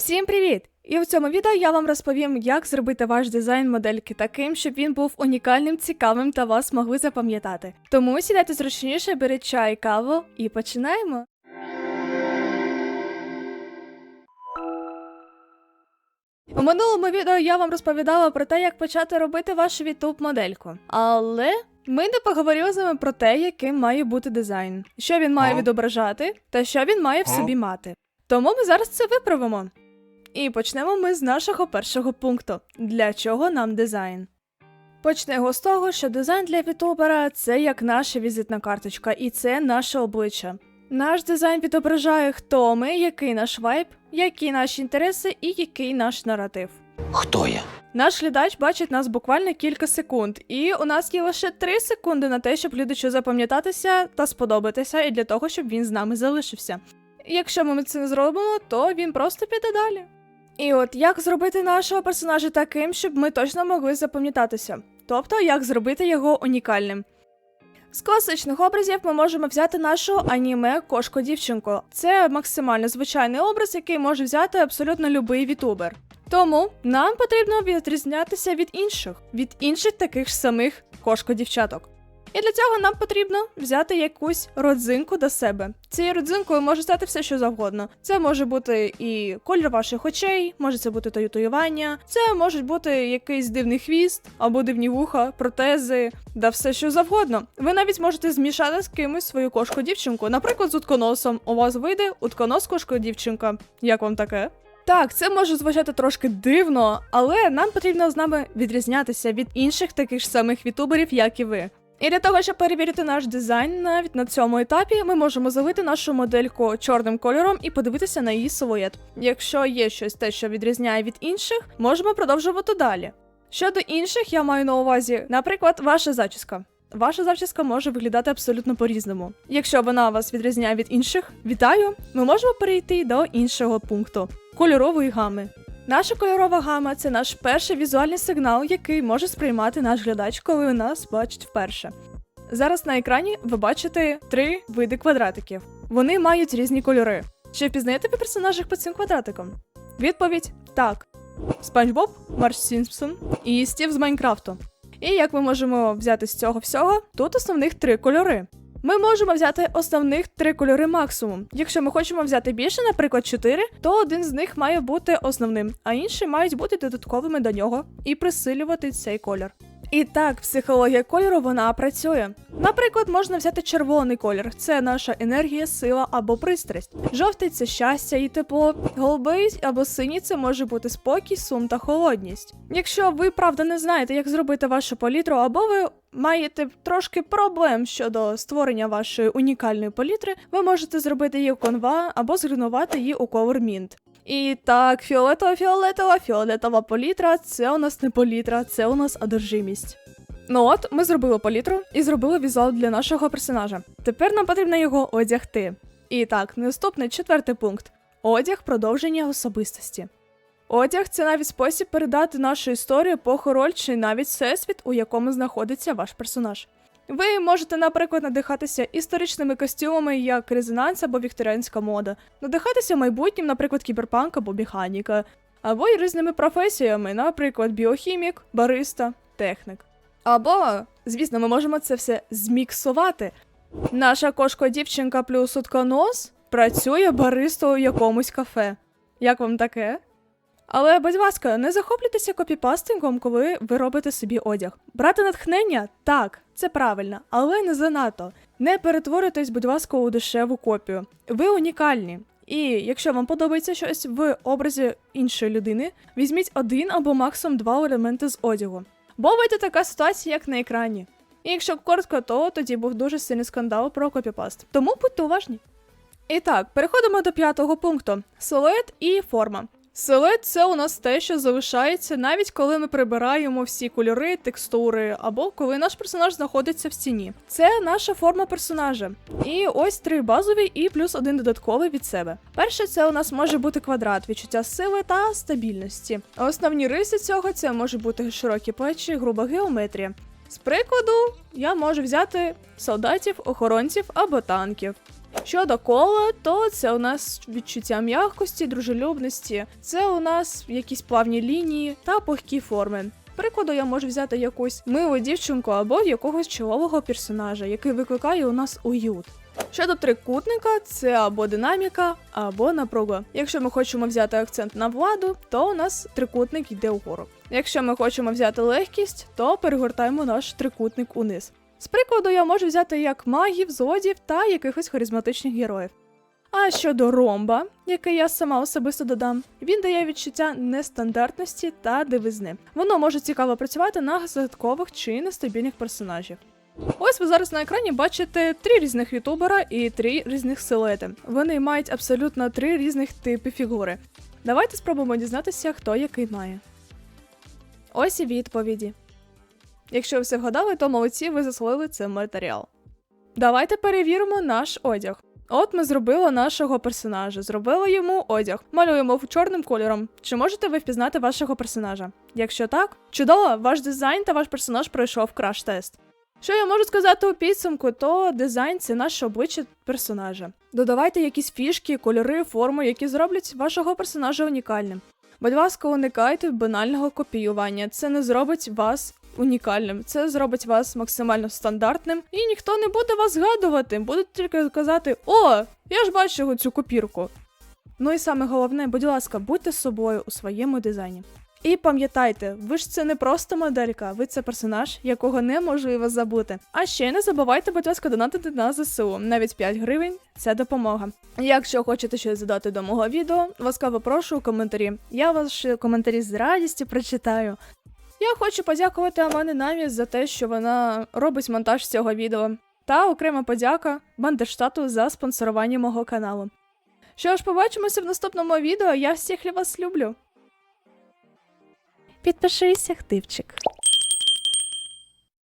Всім привіт! І в цьому відео я вам розповім, як зробити ваш дизайн модельки таким, щоб він був унікальним, цікавим та вас могли запам'ятати. Тому сідайте зручніше, беріть чай, каву і починаємо. У минулому відео я вам розповідала про те, як почати робити вашу YouTube модельку. Але ми не поговорили з вами про те, яким має бути дизайн, що він має відображати, та що він має в собі мати. Тому ми зараз це виправимо. І почнемо ми з нашого першого пункту: для чого нам дизайн? Почнемо з того, що дизайн для вітубера це як наша візитна карточка, і це наше обличчя. Наш дизайн відображає, хто ми, який наш вайб, які наші інтереси і який наш наратив. Хто я? Наш глядач бачить нас буквально кілька секунд, і у нас є лише 3 секунди на те, щоб глядачу запам'ятатися та сподобатися, і для того, щоб він з нами залишився. Якщо ми це не зробимо, то він просто піде далі. І от як зробити нашого персонажа таким, щоб ми точно могли запам'ятатися, тобто як зробити його унікальним. З класичних образів ми можемо взяти нашу аніме кошку дівчинку. Це максимально звичайний образ, який може взяти абсолютно любий вітубер. Тому нам потрібно відрізнятися від інших, від інших таких ж самих кошко-дівчаток. І для цього нам потрібно взяти якусь родзинку до себе. Цією родзинкою може стати все, що завгодно. Це може бути і колір ваших очей, може це бути татуювання, це може бути якийсь дивний хвіст або дивні вуха, протези, да все що завгодно. Ви навіть можете змішати з кимось свою кошку дівчинку. Наприклад, з утконосом. У вас вийде утконос кошко дівчинка. Як вам таке? Так, це може звучати трошки дивно, але нам потрібно з нами відрізнятися від інших таких ж самих вітуберів, як і ви. І для того, щоб перевірити наш дизайн, навіть на цьому етапі ми можемо залити нашу модельку чорним кольором і подивитися на її силует. Якщо є щось те, що відрізняє від інших, можемо продовжувати далі. Щодо інших, я маю на увазі, наприклад, ваша зачіска. Ваша зачіска може виглядати абсолютно по-різному. Якщо вона вас відрізняє від інших, вітаю! Ми можемо перейти до іншого пункту кольорової гами. Наша кольорова гама це наш перший візуальний сигнал, який може сприймати наш глядач, коли нас бачить вперше. Зараз на екрані ви бачите три види квадратиків. Вони мають різні кольори. Чи впізнаєте ви персонажів по цим квадратикам? Відповідь так. Спанч Боб, Марш Сімпсон і Стів з Майнкрафту. І як ми можемо взяти з цього всього, тут основних три кольори. Ми можемо взяти основних три кольори максимум. Якщо ми хочемо взяти більше, наприклад, 4, то один з них має бути основним, а інші мають бути додатковими до нього і присилювати цей колір. І так, психологія кольору вона працює. Наприклад, можна взяти червоний колір, це наша енергія, сила або пристрасть. Жовтий це щастя і тепло, голубий або синій це може бути спокій, сум та холодність. Якщо ви правда не знаєте, як зробити вашу палітру, або ви маєте трошки проблем щодо створення вашої унікальної палітри, ви можете зробити її у конва або згрунувати її у Color Mint. І так, фіолетова, фіолетова, фіолетова палітра це у нас не палітра, це у нас одержимість. Ну от, ми зробили палітру і зробили візуал для нашого персонажа. Тепер нам потрібно його одягти. І так, наступний четвертий пункт: одяг продовження особистості. Одяг це навіть спосіб передати нашу історію, епоху, роль чи навіть всесвіт, у якому знаходиться ваш персонаж. Ви можете, наприклад, надихатися історичними костюмами, як резонанс або вікторіанська мода, надихатися майбутнім, наприклад, кіберпанк або механіка, або й різними професіями, наприклад, біохімік, бариста, технік. Або, звісно, ми можемо це все зміксувати. Наша кошко-дівчинка плюс утконос працює баристою у якомусь кафе. Як вам таке? Але, будь ласка, не захоплюйтеся копіпастингом, коли ви робите собі одяг. Брати натхнення так, це правильно, але не занадто. Не перетворюйтесь, будь ласка, у дешеву копію. Ви унікальні. І якщо вам подобається щось в образі іншої людини, візьміть один або максимум два елементи з одягу. Бо вийде така ситуація, як на екрані. І якщо коротко, то тоді був дуже сильний скандал про копіпаст. Тому будьте уважні. І так, переходимо до п'ятого пункту: силует і форма. Силует це у нас те, що залишається навіть коли ми прибираємо всі кольори, текстури, або коли наш персонаж знаходиться в стіні. Це наша форма персонажа. І ось три базові і плюс один додатковий від себе. Перше, це у нас може бути квадрат, відчуття сили та стабільності. Основні риси цього це може бути широкі плечі, груба геометрія. З прикладу, я можу взяти солдатів, охоронців або танків. Щодо кола, то це у нас відчуття м'якості, дружелюбності, це у нас якісь плавні лінії та пухкі форми. Прикладу, я можу взяти якусь милу дівчинку або якогось чолового персонажа, який викликає у нас уют. Щодо трикутника, це або динаміка, або напруга. Якщо ми хочемо взяти акцент на владу, то у нас трикутник йде вгору. Якщо ми хочемо взяти легкість, то перегортаємо наш трикутник униз. З прикладу, я можу взяти як магів, злодів та якихось харизматичних героїв. А щодо ромба, який я сама особисто додам, він дає відчуття нестандартності та дивизни. Воно може цікаво працювати на загадкових чи нестабільних персонажів. Ось ви зараз на екрані бачите три різних ютубера і три різних силуети. Вони мають абсолютно три різних типи фігури. Давайте спробуємо дізнатися, хто який має. Ось і відповіді. Якщо ви все вгадали, то молодці, ви заслали цей матеріал. Давайте перевіримо наш одяг. От ми зробили нашого персонажа, зробили йому одяг, малюємо чорним кольором. Чи можете ви впізнати вашого персонажа? Якщо так, чудово, ваш дизайн та ваш персонаж пройшов краш-тест. Що я можу сказати у підсумку, то дизайн це наше обличчя персонажа. Додавайте якісь фішки, кольори, форми, які зроблять вашого персонажа унікальним. Будь ласка, уникайте банального копіювання. Це не зробить вас унікальним. Це зробить вас максимально стандартним, і ніхто не буде вас згадувати. Будуть тільки казати: О, я ж бачив цю копірку. Ну і саме головне, будь ласка, будьте собою у своєму дизайні. І пам'ятайте, ви ж це не просто моделька, ви це персонаж, якого неможливо забути. А ще не забувайте, будь ласка, донатити на ЗСУ. Навіть 5 гривень це допомога. Якщо хочете щось задати до мого відео, ласкаво прошу у коментарі. Я ваші коментарі з радістю прочитаю. Я хочу подякувати Амани Намі за те, що вона робить монтаж цього відео. Та окрема подяка Бандерштату за спонсорування мого каналу. Що ж, побачимося в наступному відео. Я всіх вас люблю. Підпишись, активчик.